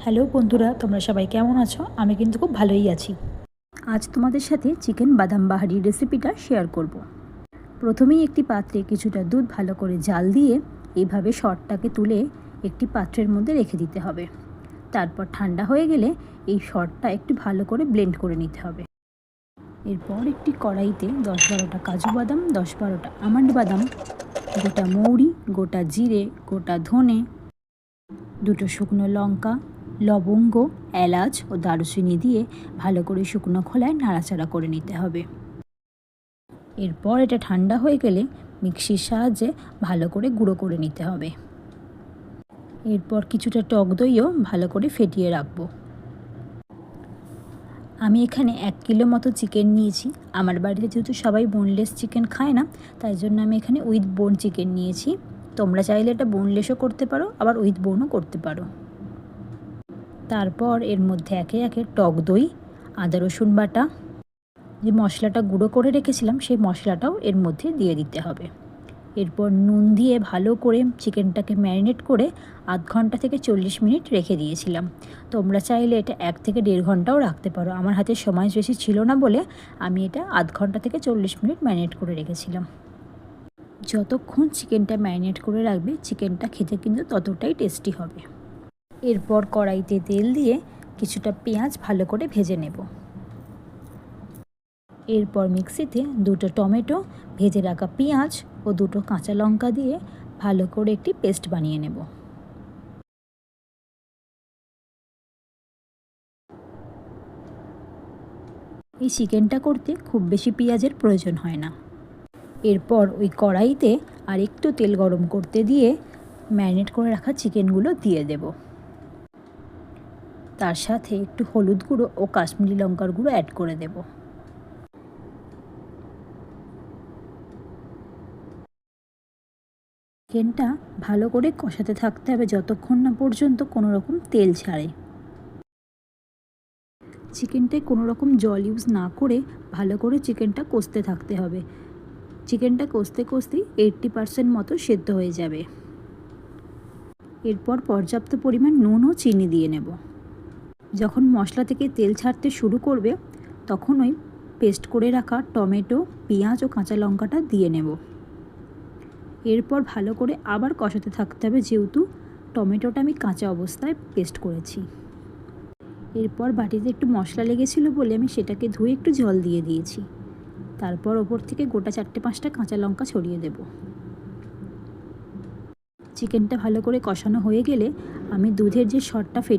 Hello বন্ধুরা, তোমরা সবাই কেমন আছো? আমি কিন্তু খুব ভালোই আছি। আজ তোমাদের সাথে চিকেন বাদাম বাহারি রেসিপিটা শেয়ার করব। প্রথমেই একটি পাত্রে কিছুটা দুধ ভালো করে জাল দিয়ে এইভাবে শর্টটাকে তুলে একটি পাত্রের মধ্যে রেখে দিতে হবে। তারপর ঠান্ডা হয়ে গেলে এই শর্টটা একটু ভালো করে ব্লেন্ড করে নিতে হবে। এরপর একটি কড়াইতে দশ বারোটা কাজু বাদাম, দশ বারোটা আমন্ড বাদাম, গোটা মৌরি, গোটা জিরে, গোটা ধনে, দুটো শুকনো লঙ্কা লবঙ্গ, এলাচ ও দারুচিনি দিয়ে ভালো করে শুকনো খোলায় নাড়াচাড়া করে নিতে হবে। এরপর এটা ঠান্ডা হয়ে গেলে মিক্সির সাহায্যে ভালো করে গুঁড়ো করে নিতে হবে। এরপর কিছুটা টক দইও ভালো করে ফেটিয়ে রাখব। আমি এখানে এক কিলো মতো চিকেন নিয়েছি। আমার বাড়িতে যেহেতু সবাই বোনলেস চিকেন খায় না, তাই জন্য আমি এখানে উইথ বোন চিকেন নিয়েছি। তোমরা চাইলে এটা বোনলেসও করতে পারো, আবার উইথ বোনও করতে পারো। তারপর এর মধ্যে একে একে টক দই, আদা রসুন বাটা। যে মশলাটা গুঁড়ো করে রেখেছিলাম, সেই মশলাটাও এর মধ্যে দিয়ে দিতে হবে। এরপর নুন দিয়ে ভালো করে চিকেনটাকে ম্যারিনেট করে আধ ঘণ্টা থেকে চল্লিশ মিনিট রেখে দিয়েছিলাম। তোমরা চাইলে এটা এক থেকে দেড় ঘন্টাও রাখতে পারো। আমার হাতে সময় বেশি ছিল না বলে আমি এটা আধ ঘণ্টা থেকে চল্লিশ মিনিট ম্যারিনেট করে রেখেছিলাম। যতক্ষণ চিকেনটা ম্যারিনেট করে রাখবে, চিকেনটা খেতে কিন্তু ততটাই টেস্টি হবে। এরপর কড়াইতে তেল দিয়ে কিছুটা পেঁয়াজ ভালো করে ভেজে নেব। এরপর মিক্সিতে দুটো টমেটো, ভেজে রাখা পেঁয়াজ ও দুটো কাঁচা লঙ্কা দিয়ে ভালো করে একটি পেস্ট বানিয়ে নেব। এই চিকেনটা করতে খুব বেশি পেঁয়াজের প্রয়োজন হয় না। এরপর ওই কড়াইতে আর একটু তেল গরম করতে দিয়ে ম্যারিনেট করে রাখা চিকেনগুলো দিয়ে দেব। তার সাথে একটু হলুদ গুঁড়ো ও কাশ্মীরি লঙ্কার গুঁড়ো অ্যাড করে দেব। চিকেনটা ভালো করে কষাতে থাকতে হবে যতক্ষণ না পর্যন্ত কোনো রকম তেল ছাড়ে। চিকেনটায় কোনো রকম জল ইউজ না করে ভালো করে চিকেনটা কষতে থাকতে হবে। চিকেনটা কষতে কষতেই এইট্টি পারসেন্ট মতো সেদ্ধ হয়ে যাবে। এরপর পর্যাপ্ত পরিমাণ নুন ও চিনি দিয়ে নেব। যখন মশলা থেকে তেল ছাড়তে শুরু করবে তখন ওই পেস্ট করে রাখা টমেটো, পেঁয়াজ ও কাঁচা লঙ্কাটা দিয়ে নেব। এরপর ভালো করে আবার কষাতে থাকতে হবে যেহেতু টমেটোটা আমি কাঁচা অবস্থায় পেস্ট করেছি। এরপর বাটিতে একটু মশলা লেগেছিল বলে আমি সেটাকে ধুয়ে একটু জল দিয়ে দিয়েছি। তারপর ওপর থেকে গোটা চারটে পাঁচটা কাঁচা লঙ্কা ছড়িয়ে দেব। চিকেনটা ভালো করে কষানো হয়ে গেলে আমি দুধের যে শটটা ফেটে